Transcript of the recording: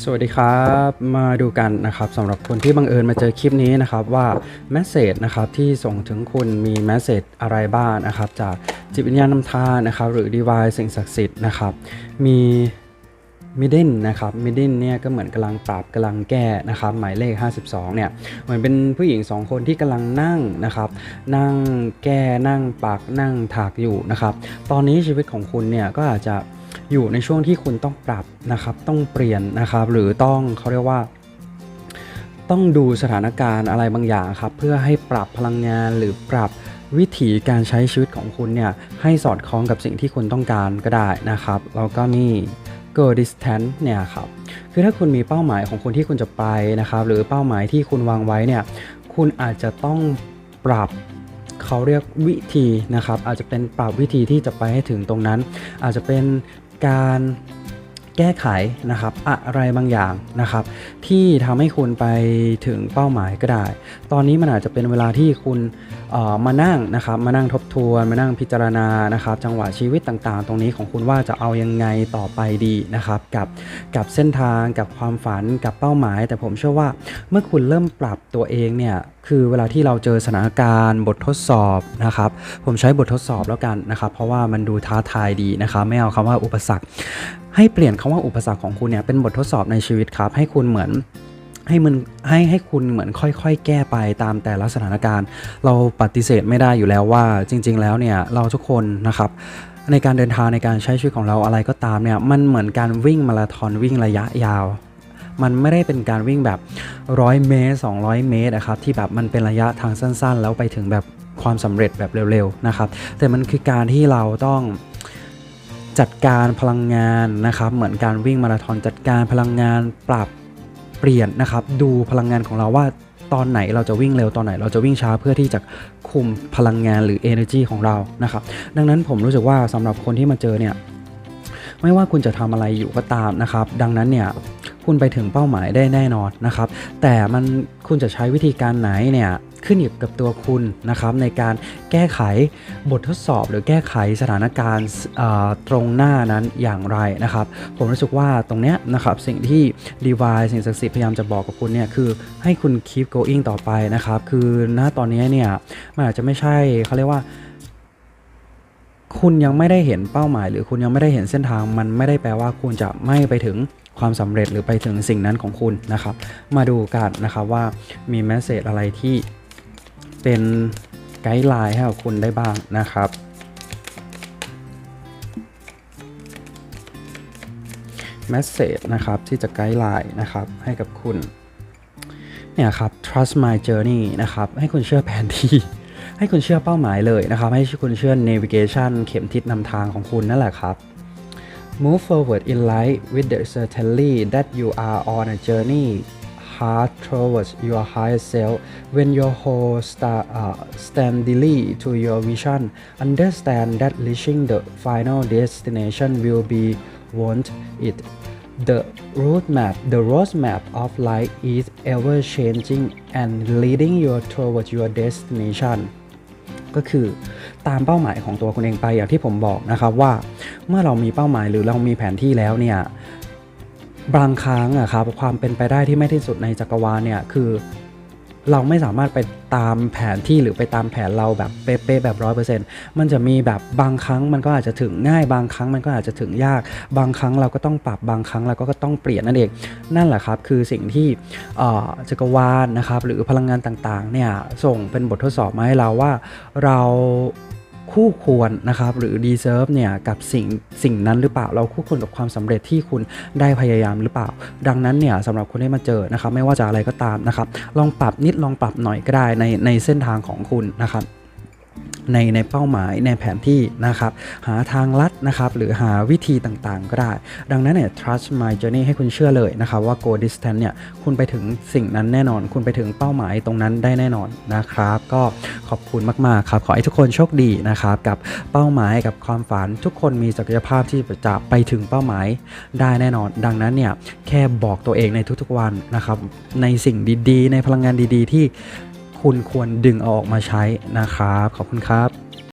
สวัสดีครับมาดูกันนะครับสำหรับคนที่บังเอิญมาเจอคลิปนี้นะครับว่าแมสเซจนะครับที่ส่งถึงคุณมีแมสเซจอะไรบ้างนะครับจากจิตวิญญาณนำทางนะครับหรือดีวายสิ่งศักดิ์สิทธิ์นะครับมีมิดเดินนะครับมิดเดินเนี่ยก็เหมือนกำลังปรับกำลังแก้นะครับหมายเลข 52เนี่ยเหมือนเป็นผู้หญิง 2 คนที่กำลังนั่งนะครับนั่งแก้นั่งปักนั่งถากอยู่นะครับตอนนี้ชีวิตของคุณเนี่ยก็อาจจะ อยู่ในช่วงที่คุณต้องปรับนะครับ ต้องเปลี่ยนนะครับ หรือต้องเขาเรียกว่า ต้องดูสถานการณ์อะไรบางอย่างครับ เพื่อให้ปรับพลังงานหรือปรับวิถีการใช้ชีวิตของคุณเนี่ยให้สอดคล้องกับสิ่งที่คุณต้องการก็ได้นะครับแล้วก็นี่ go distance เนี่ยครับคือถ้าคุณมีเป้าหมายของคุณที่คุณจะไปนะครับ หรือเป้าหมายที่คุณวางไว้เนี่ยคุณอาจจะต้องปรับเขาเรียกวิธีนะครับ อาจจะเป็นปรับวิธีที่จะไปให้ถึงตรงนั้น อาจจะเป็น การแก้ไขนะครับอะไรบางอย่างนะครับ ที่ทำให้คุณไปถึงเป้าหมายก็ได้ ตอนนี้มันอาจจะเป็นเวลาที่คุณมานั่งนะครับ มานั่งทบทวนมานั่งพิจารณานะครับ จังหวะชีวิตต่างๆ ตรงนี้ของคุณว่าจะเอายังไงต่อไปดีนะครับ กับกับเส้นทางกับความฝันกับเป้าหมาย แต่ผมเชื่อว่าเมื่อคุณเริ่มปรับตัวเองเนี่ย คือเวลาที่เราเจอสถานการณ์บททดสอบนะครับ ผมใช้บททดสอบแล้วกันนะครับ เพราะว่ามันดูท้าทายดีนะครับไม่เอาคำว่าอุปสรรค ให้เปลี่ยนคำว่าอุปสรรคของคุณเนี่ยเป็นบททดสอบในชีวิตครับ ให้คุณเหมือนให้มันให้ให้คุณเหมือนค่อยๆ แก้ไปตามแต่ละสถานการณ์ เราปฏิเสธไม่ได้อยู่แล้วว่าจริง ๆ แล้วเนี่ยเราทุกคนนะครับในการเดินทางในการใช้ชีวิตของเราอะไรก็ตามเนี่ยมันเหมือนการวิ่งมาราธอนวิ่งระยะยาว มันไม่ได้เป็นการวิ่งแบบ 100 เมตร 200 เมตรนะครับที่แบบมันเป็นระยะทางสั้น ๆ แล้วไปถึงแบบความสำเร็จแบบเร็วๆนะครับ แต่มันคือการที่เราต้องจัดการพลังงานนะครับ เหมือนการวิ่งมาราธอนจัดการพลังงานปรับเปลี่ยนนะครับ ดูพลังงานของเราว่าตอนไหนเราจะวิ่งเร็วตอนไหนเราจะวิ่งช้าเพื่อที่จะคุมพลังงานหรือ energy ของเรานะครับ ดังนั้นผมรู้สึกว่าสำหรับคนที่มาเจอเนี่ย ไม่ว่าคุณจะทำอะไรอยู่ก็ตามนะครับ ดังนั้นเนี่ยคุณไปถึงเป้าหมายได้แน่นอนนะครับ แต่มันคุณจะใช้วิธีการไหนเนี่ยขึ้นอยู่กับตัวคุณนะครับในการแก้ไขบททดสอบหรือแก้ไขสถานการณ์ตรงหน้านั้นอย่างไรนะครับ ผมรู้สึกว่าตรงเนี้ยนะครับสิ่งที่ Divine สิ่งศักดิ์สิทธิ์พยายามจะบอกกับคุณเนี่ยคือให้คุณ keep going ต่อไปนะครับ คือณตอนนี้เนี่ยมันอาจจะไม่ใช่เขาเรียกว่า คุณยังไม่ได้เห็นเป้าหมาย หรือคุณยังไม่ได้เห็นเส้นทาง มันไม่ได้แปลว่าคุณจะไม่ไปถึงความสำเร็จหรือไปถึงสิ่งนั้นของคุณนะครับ มาดูกันนะครับว่ามีแมสเซจอะไรที่เป็นไกด์ไลน์ให้กับคุณได้บ้างนะครับแมสเซจนะครับที่จะไกด์ไลน์นะครับให้กับคุณเนี่ยครับ trust my journey นะครับให้คุณเชื่อแผนที่ ให้คุณเชื่อเป้าหมายเลยนะครับ ให้คุณเชื่อ navigation เข็มทิศนำทางของคุณนั่นแหละครับ Move forward in life with the certainty that you are on a journey hard towards your higher self. When your whole star, uh, steadily to your vision, understand that reaching the final destination will be want it. The roadmap, the roadmap of life is ever changing and leading you towards your destination. ก็คือตามเป้าหมายของตัวคุณเองไปอย่างที่ผมบอกนะครับว่าเมื่อเรามีเป้าหมายหรือเรามีแผนที่แล้วเนี่ยบางครั้งอะครับความเป็นไปได้ที่ไม่ที่สุดในจักรวาลเนี่ยคือ เราไม่สามารถไปตามแผนที่หรือไปตามแผนเราแบบเป๊ะๆแบบร้อยเปอร์เซ็นต์มันจะมีแบบบางครั้งมันก็อาจจะถึงง่ายบางครั้งมันก็อาจจะถึงยาก บางครั้งเราก็ต้องปรับบางครั้งเราก็ต้องเปลี่ยนนั่นเอง นั่นแหละครับ คือสิ่งที่เอ่อจักรวาลนะครับหรือพลังงานต่างๆเนี่ยส่งเป็นบททดสอบมาให้เราว่าเรา คู่ควรนะครับหรือ deserve เนี่ยกับสิ่งสิ่งนั้นหรือเปล่าเราคู่ควรกับความสำเร็จที่คุณได้พยายามหรือเปล่า ดังนั้นเนี่ยสำหรับคนที่มาเจอนะครับไม่ว่าจะอะไรก็ตามนะครับลองปรับนิดลองปรับหน่อยก็ได้ในในเส้นทางของคุณนะครับ ในในเป้าหมายในแผนที่นะครับ หาทางลัดนะครับ หรือหาวิธีต่างๆ ก็ได้ ดังนั้นเนี่ย trust my journey ให้คุณเชื่อเลยนะครับ ว่า go distance เนี่ย คุณไปถึงสิ่งนั้นแน่นอน คุณไปถึงเป้าหมายตรงนั้นได้แน่นอนนะครับ ก็ขอบคุณมากๆครับ ขอให้ทุกคนโชคดีนะครับ กับเป้าหมายกับความฝันทุกคนมีศักยภาพที่จะไปถึงเป้าหมายได้แน่นอน ดังนั้นเนี่ยแค่บอกตัวเองในทุกๆวันนะครับในสิ่งดีๆ ในพลังงานดีๆ ที่ คุณควรดึงเอาออกมาใช้นะครับ ขอบคุณครับ